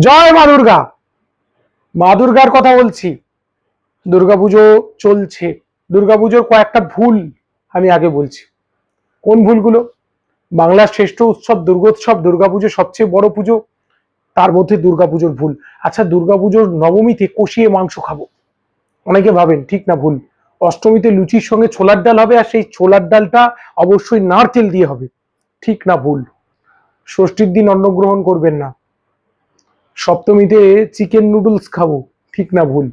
জয় মা দুর্গা। মা দুর্গার কথা বলছি। দুর্গাপুজো চলছে। দুর্গাপুজোর কয়েকটা ভুল আমি আগে বলছি। কোন ভুলগুলো? বাংলার শ্রেষ্ঠ উৎসব, দুর্গোৎসব দুর্গাপুজো সবচেয়ে বড় পুজো, তার মধ্যে দুর্গাপুজোর ভুল। আচ্ছা দুর্গাপুজোর নবমীতে কষিয়ে মাংস খাব। অনেকে ভাবেন, ঠিক না ভুল। অষ্টমীতে লুচির সঙ্গে ছোলার ডাল হবে, আর সেই ছোলার ডালটা অবশ্যই নারকেল দিয়ে হবে। ঠিক না ভুল। ষষ্ঠীর দিন অন্নগ্রহণ করবেন না। সপ্তমীতে চিকেন নুডলস খাব, ঠিক না ভুল।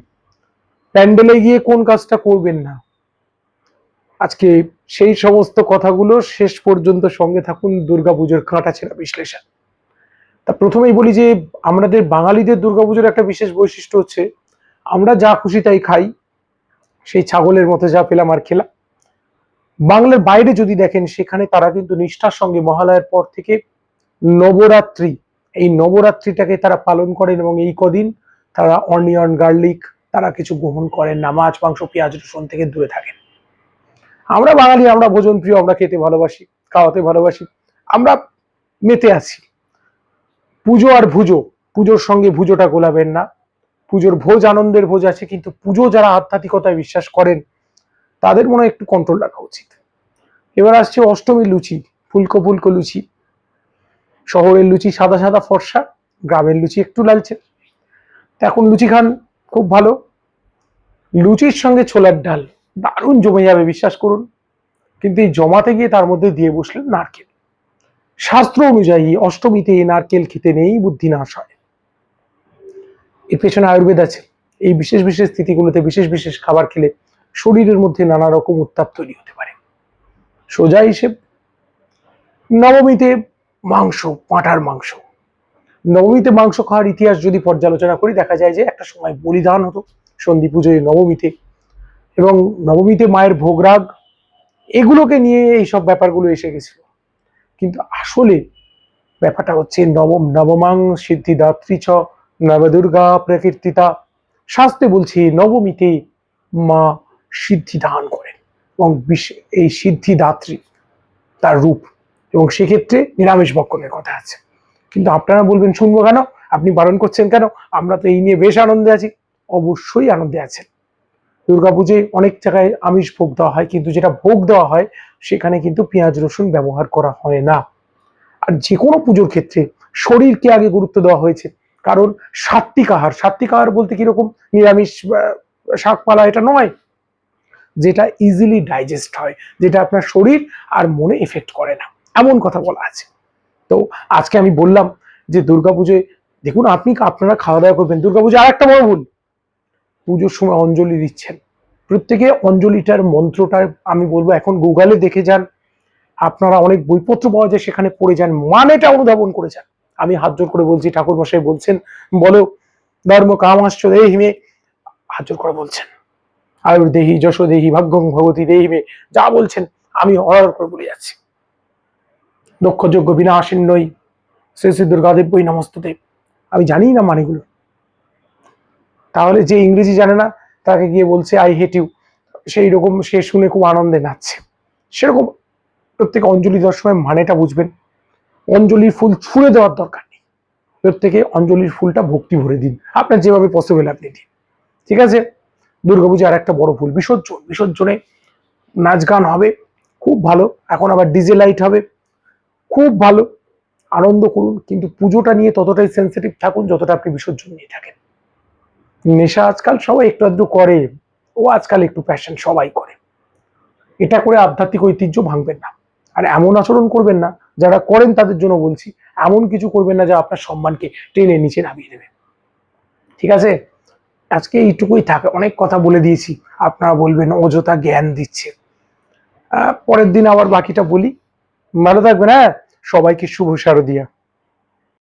প্যান্ডেলে গিয়ে কোন কাজটা করবেন না। আজকে সেই সমস্ত কথাগুলো শেষ পর্যন্ত সঙ্গে থাকুন দুর্গাপুজোর কাঁটা ছেঁড়া বিশ্লেষণ। তা প্রথমেই বলি যে, আমাদের বাঙালিদের দুর্গাপুজোর একটা বিশেষ বৈশিষ্ট্য হচ্ছে, আমরা যা খুশি তাই খাই, সেই ছাগলের মতো যা পেলাম আর খেলাম। বাংলার বাইরে যদি দেখেন, সেখানে তারা কিন্তু নিষ্ঠার সঙ্গে মহালয়ার পর থেকে নবরাত্রি এই নবরাত্রিটাকে তারা পালন করেন এবং এই কদিন তারা অনিয়ন, গার্লিক, তারা কিছু গ্রহণ করেন না। মাছ, মাংস, পেঁয়াজ রসুন থেকে দূরে থাকেন। আমরা বাঙালি, আমরা ভোজন প্রিয়, আমরা খেতে ভালোবাসি, খাওয়াতে ভালোবাসি, আমরা মেতে আছি। পুজো আর ভুজো, পুজোর সঙ্গে ভুজোটা গোলাবেন না। পুজোর ভোজ আনন্দের ভোজ আছে, কিন্তু পুজো যারা আধ্যাত্মিকতায় বিশ্বাস করেন, তাদের মনে একটু কন্ট্রোল রাখা উচিত। এবার আসছে অষ্টমী লুচি, ফুলকো ফুলকো লুচি। শহরের লুচি সাদা সাদা ফর্সা, গ্রামের লুচি একটু লালচে। এখন লুচি খান, খুব ভালো। লুচির সঙ্গে ছোলার ডাল, দারুণ জমে যাবে, বিশ্বাস করুন। কিন্তু এই জমাতে গিয়ে তার মধ্যে দিয়ে বসলেন নারকেল। শাস্ত্র অনুযায়ী অষ্টমীতে নারকেল খেতে নেই, বুদ্ধি নাশ হয়। এর পেছনে আয়ুর্বেদ আছে। এই বিশেষ বিশেষ স্থিতিগুলোতে বিশেষ বিশেষ খাবার খেলে শরীরের মধ্যে নানা রকম উত্তাপ তৈরি হতে পারে। সোজা হিসেব, নবমীতে মাংস, পাঁঠার মাংস। নবমীতে মাংস খাওয়ার ইতিহাস যদি পর্যালোচনা করি, দেখা যায় যে একটা সময় বলিদান হতো সন্ধি পুজোয় নবমীতে। এবং নবমীতে মায়ের ভোগরাগ এগুলোকে নিয়ে এইসব ব্যাপারগুলো এসে গেছিল। কিন্তু আসলে ব্যাপারটা হচ্ছে নবম নবমাং সিদ্ধিদাত্রী চ নবদুর্গা প্রকীর্তিতা। শাস্তে বলছে নবমীতে মা সিদ্ধি দান করেন। এবং এই সিদ্ধিদাত্রী তার রূপ এবং সেক্ষেত্রে নিরামিষ ভক্ষণের কথা আছে। কিন্তু আপনারা বলবেন, শুনব কেন? আপনি বারণ করছেন কেন? আমরা তো এই নিয়ে বেশ আনন্দে আছি। অবশ্যই আনন্দে আছেন। দুর্গাপুজোয় অনেক জায়গায় আমিষ ভোগ দেওয়া হয়, কিন্তু যেটা ভোগ দেওয়া হয়, সেখানে কিন্তু পেঁয়াজ, রসুন ব্যবহার করা হয় না। আর যে কোনো পুজোর ক্ষেত্রে শরীরকে আগে গুরুত্ব দেওয়া হয়েছে। কারণ সাত্বিক আহার সাত্বিক আহার বলতে কীরকম নিরামিষ শাকপালা এটা নয়। যেটা ইজিলি ডাইজেস্ট হয়, যেটা আপনার শরীর আর মনে এফেক্ট করে না। এমন কথা বলা আছে। তো আজকে আমি বললাম যে দুর্গাপুজোয় দেখুন আপনি আপনারা খাওয়া দাওয়া করবেন। দুর্গাপুজো আর একটা বড় ভুল। পুজোর সময় অঞ্জলি দিচ্ছেন। প্রত্যেকে অঞ্জলিটার মন্ত্রটা আমি বলব, এখন গুগলে দেখে যান। আপনারা অনেক বইপত্র পাওয়া যায়, সেখানে পড়ে যান। মানেটা অনুধাবন করে যান। আমি হাত জোর করে বলছি ঠাকুর মশাই বলছেন, বলো, ধর্ম কামাশ্চ দেহিমে হাত জোর করে বলছেন আয়ুর দেহি যশো দেহি ভাগ্যং ভগবতী দেহিমে যা বলছেন, আমি অর্ডার করে বলে যাচ্ছি। দক্ষযোগ্য নই। শ্রী শ্রী দুর্গাদেব বই নমস্ততে। আমি জানি না মানেগুলো। তাহলে যে ইংরেজি জানে না, তাকে গিয়ে বলছে আই হেট ইউ সেই রকম সে শুনে খুব আনন্দে নাচছে। সেরকম প্রত্যেকে অঞ্জলি দেওয়ার সময় মানেটা বুঝবেন। অঞ্জলির ফুল ছুঁড়ে দেওয়ার দরকার নেই। প্রত্যেকে অঞ্জলির ফুলটা ভক্তি ভরে দিন। আপনার যেভাবে পসিবল আপনি দিন। ঠিক আছে? দুর্গাপূজা আর একটা বড় ফুল, বিসর্জন। বিসর্জনে নাচ গান হবে, খুব ভালো। এখন আবার ডিজে লাইট হবে। খুব ভালো আনন্দ করুন, কিন্তু পুজোটা নিয়ে ততটাই সেন্সিটিভ থাকুন যতটা আপনি বিসর্জন নিয়ে থাকেন। নেশা আজকাল সবাই একটু আধটু করে, ও আজকাল একটু প্যাশন সবাই করে। এটা করে আধ্যাত্মিক ঐতিহ্য ভাঙবেন না। আর এমন আচরণ করবেন না, যারা করেন তাদের জন্য বলছি, এমন কিছু করবেন না যা আপনার সম্মানকে টেনে নিচে নামিয়ে দেবে। ঠিক আছে? আজকে এইটুকুই থাকে, অনেক কথা বলে দিয়েছি। আপনারা বলবেন, অযথা জ্ঞান দিচ্ছে। পরের দিন আবার বাকিটা বলি। ভালো থাকবেন হ্যাঁ? সবাইকে শুভ শারদিয়া।